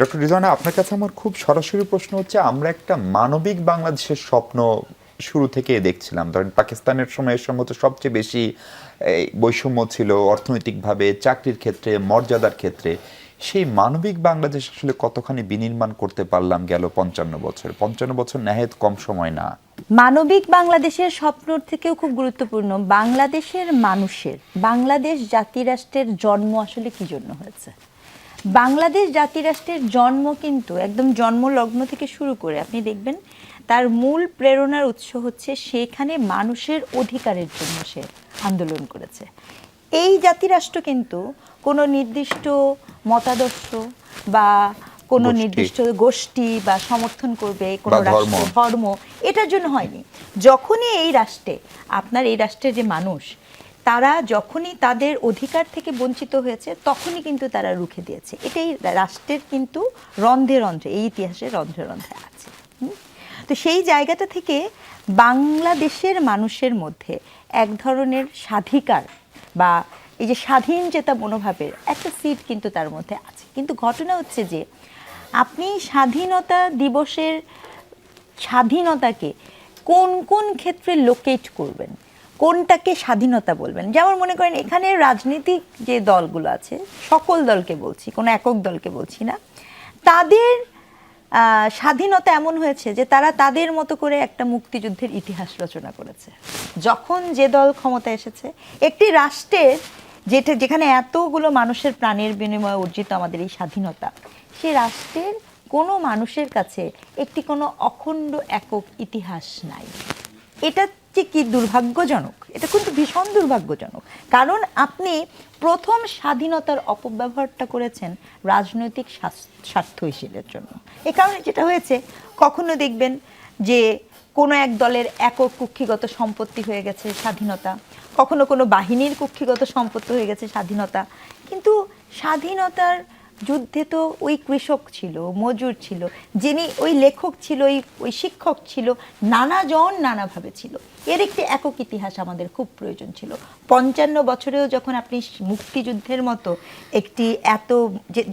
Doctor Rizwana, আপনার কাছে আমার খুব সরাসরি প্রশ্ন হচ্ছে, আমরা একটা মানবিক বাংলাদেশের স্বপ্ন শুরু থেকে দেখছিলাম। ধরেন পাকিস্তানের সময়ের সঙ্গে তো সবচেয়ে বেশি বৈষম্য ছিল অর্থনৈতিকভাবে, চাকরির ক্ষেত্রে, মর্যাদার ক্ষেত্রে। সেই মানবিক বাংলাদেশ আসলে কতখানি বিনির্মাণ করতে পারলাম গেল পঞ্চান্ন বছর? পঞ্চান্ন বছর নেহায়ত কম সময় না। মানবিক বাংলাদেশের স্বপ্নর থেকেও খুব গুরুত্বপূর্ণ, বাংলাদেশের মানুষের, বাংলাদেশ জাতিরাষ্ট্রের জন্ম আসলে কি জন্য হয়েছে? বাংলাদেশ জাতিরাষ্ট্রের জন্ম কিন্তু একদম জন্মলগ্ন থেকে শুরু করে আপনি দেখবেন তার মূল প্রেরণার উৎস হচ্ছে সেখানে মানুষের অধিকারের জন্য সে আন্দোলন করেছে। এই জাতিরাষ্ট্র কিন্তু কোনো নির্দিষ্ট মতাদর্শ বা কোনো নির্দিষ্ট গোষ্ঠী বা সমর্থন করবে কোনো রাষ্ট্র ধর্ম এটার জন্য হয়নি। যখনই এই রাষ্ট্রে আপনার এই রাষ্ট্রের যে মানুষ তারা যখনই তাদের অধিকার থেকে বঞ্চিত হয়েছে, তখনই কিন্তু তারা রুখে দিয়েছে। এটাই রাষ্ট্রের কিন্তু রন্ধ্রে রন্ধ্রে, এই ইতিহাসে রন্ধ্রে রন্ধ্রে আছে? তো সেই জায়গাটা থেকে বাংলাদেশের মানুষের মধ্যে এক ধরনের স্বাধিকার বা এই যে স্বাধীন চেতা মনোভাবের একটা সিট কিন্তু তার মধ্যে আছে। কিন্তু ঘটনা হচ্ছে যে, আপনি স্বাধীনতা দিবসের স্বাধীনতাকে কোন কোন ক্ষেত্রে লোকেট করবেন? কোনটাকে স্বাধীনতা বলবেন? যেমন মনে করেন, এখানে রাজনৈতিক যে দলগুলো আছে, সকল দলকে বলছি, কোনো একক দলকে বলছি না, তাদের স্বাধীনতা এমন হয়েছে যে তারা তাদের মতো করে একটা মুক্তিযুদ্ধের ইতিহাস রচনা করেছে। যখন যে দল ক্ষমতা এসেছে, একটি রাষ্ট্রের যেটা, যেখানে এতগুলো মানুষের প্রাণের বিনিময়ে অর্জিত আমাদের এই স্বাধীনতা, সে রাষ্ট্রের কোনো মানুষের কাছে একটি কোনো অখণ্ড একক ইতিহাস নাই। এটা যে কি দুর্ভাগ্যজনক? এটা কিন্তু ভীষণ দুর্ভাগ্যজনক। কারণ আপনি প্রথম স্বাধীনতার অপব্যবহারটা করেছেন রাজনৈতিক স্বার্থ হিসেবের জন্য। এ কারণে যেটা হয়েছে, কখনো দেখবেন যে কোনো এক দলের একক কুক্ষিগত সম্পত্তি হয়ে গেছে স্বাধীনতা, কখনো কোনো বাহিনীর কুক্ষিগত সম্পত্তি হয়ে গেছে স্বাধীনতা। কিন্তু স্বাধীনতার যুদ্ধে তো ওই কৃষক ছিল মজুর ছিল যিনি ওই লেখক ছিল ওই ওই শিক্ষক ছিল নানাজন নানাভাবে ছিল। এর একটি একক ইতিহাস আমাদের খুব প্রয়োজন ছিল। পঞ্চান্ন বছরেও যখন আপনি মুক্তিযুদ্ধের মতো একটি এত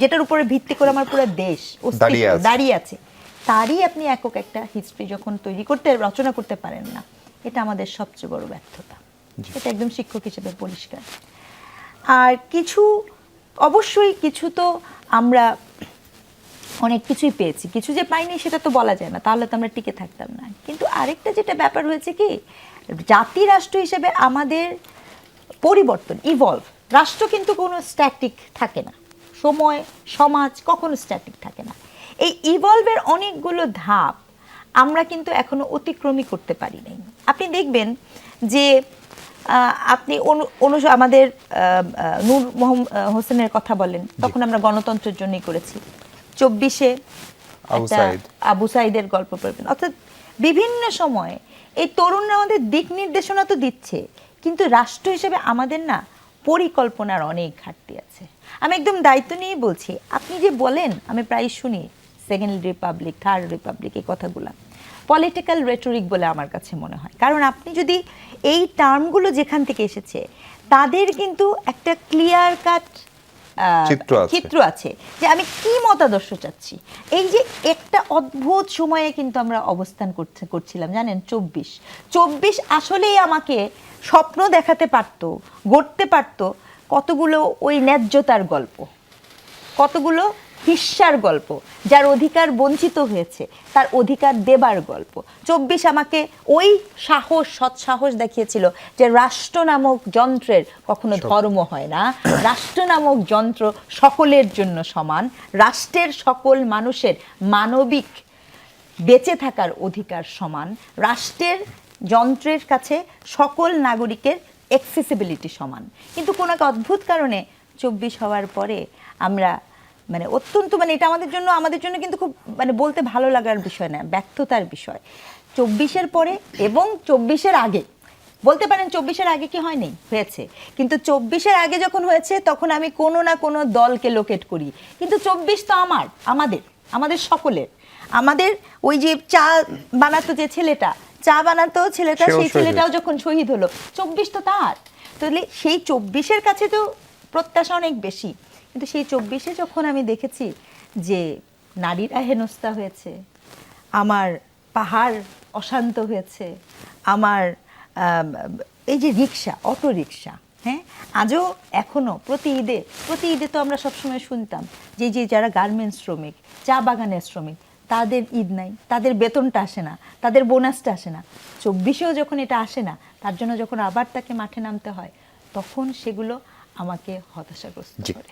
যেটার উপরে ভিত্তি করে আমার পুরো দেশ দাঁড়িয়ে আছে। দাঁড়িয়ে আছে তারই আপনি একক একটা হিস্ট্রি যখন তৈরি করতে রচনা করতে পারেন না এটা আমাদের সবচেয়ে বড় ব্যর্থতা। এটা একদম শিক্ষক হিসেবে পরিষ্কার। আর কিছু অবশ্যই কিছু তো আমরা অনেক কিছুই পেয়েছি। কিছু যে পাইনি সেটা তো বলা যায় না, তাহলে তো আমরা টিকে থাকতাম না। কিন্তু আরেকটা যেটা ব্যাপার হয়েছে কি, জাতি রাষ্ট্র হিসেবে আমাদের পরিবর্তন ইভলভ রাষ্ট্র কিন্তু কোনো স্ট্যাটিক থাকে না। সময়, সমাজ কখনো স্ট্যাটিক থাকে না। এই ইভলভের অনেকগুলো ধাপ আমরা কিন্তু এখনও অতিক্রমী করতে পারি নাই। আপনি দেখবেন যে আপনি অনু- আমাদের নূর মোহাম্মদ হোসেনের কথা বলেন তখন আমরা গণতন্ত্রের জন্যই করেছি। চব্বিশে আবু সাইদের গল্প পড়বেন। অর্থাৎ বিভিন্ন সময়ে এই তরুণরা আমাদের দিক নির্দেশনা তো দিচ্ছে কিন্তু রাষ্ট্র হিসেবে আমাদের না পরিকল্পনার অনেক ঘাটতি আছে। আমি একদম দায়িত্ব নিয়েই বলছি আপনি যে বলেন আমি প্রায় শুনি সেকেন্ড রিপাবলিক থার্ড রিপাবলিক এই কথাগুলো। পলিটিক্যাল রেটরিক বলে আমার কাছে মনে হয়। কারণ আপনি যদি এই টার্মগুলো যেখান থেকে এসেছে তাদের কিন্তু একটা ক্লিয়ার কাট চিত্র আছে। যে আমি কি মতাদর্শ চাচ্ছি। এই যে একটা অদ্ভুত সময়ে কিন্তু আমরা অবস্থান করতে করছিলাম জানেন? চব্বিশ। চব্বিশ আসলেই আমাকে স্বপ্ন দেখাতে পারতো গড়তে পারতো কতগুলো ওই ন্যায্যতার গল্প কতগুলো হিস্যার গল্প যার অধিকার বঞ্চিত হয়েছে তার অধিকার দেবার গল্প। চব্বিশ আমাকে ওই সাহস সৎসাহস দেখিয়েছিল যে রাষ্ট্র নামক যন্ত্রের কখনো ধর্ম হয় না। রাষ্ট্র নামক যন্ত্র সকলের জন্য সমান। রাষ্ট্রের সকল মানুষের মানবিক বেঁচে থাকার অধিকার সমান। রাষ্ট্রের যন্ত্রের কাছে সকল নাগরিকের অ্যাক্সেসিবিলিটি সমান। কিন্তু কোনো এক অদ্ভুত কারণে চব্বিশ হওয়ার পরে আমরা মানে অত্যন্ত মানে এটা আমাদের জন্য আমাদের জন্য কিন্তু খুব মানে বলতে ভালো লাগার বিষয় না ব্যর্থতার বিষয়। চব্বিশের পরে এবং চব্বিশের আগে বলতে পারেন চব্বিশের আগে কি হয়নি? হয়েছে। কিন্তু চব্বিশের আগে যখন হয়েছে তখন আমি কোনো না কোনো দলকে লোকেট করি। কিন্তু চব্বিশ তো আমার আমাদের আমাদের সকলের। আমাদের ওই যে চা বানাতো যে ছেলেটা চা বানাতো ছেলেটা সেই ছেলেটাও যখন শহীদ হলো চব্বিশ তো তার। তাহলে সেই চব্বিশের কাছে তো প্রত্যাশা অনেক বেশি। কিন্তু সেই চব্বিশে যখন আমি দেখেছি যে নারীরা হেনস্থা হয়েছে, আমার পাহাড় অশান্ত হয়েছে, আমার এই যে রিক্সা, অটো রিক্সা হ্যাঁ? আজও এখনও প্রতি ঈদে প্রতি ঈদে তো আমরা সবসময় শুনতাম যে যে যারা গার্মেন্টস শ্রমিক, চা বাগানের শ্রমিক, তাদের ঈদ নাই, তাদের বেতনটা আসে না, তাদের বোনাসটা আসে না। চব্বিশেও যখন এটা আসে না, তার জন্য যখন আবার তাকে মাঠে নামতে হয়, তখন সেগুলো আমাকে হতাশাগ্রস্ত করে।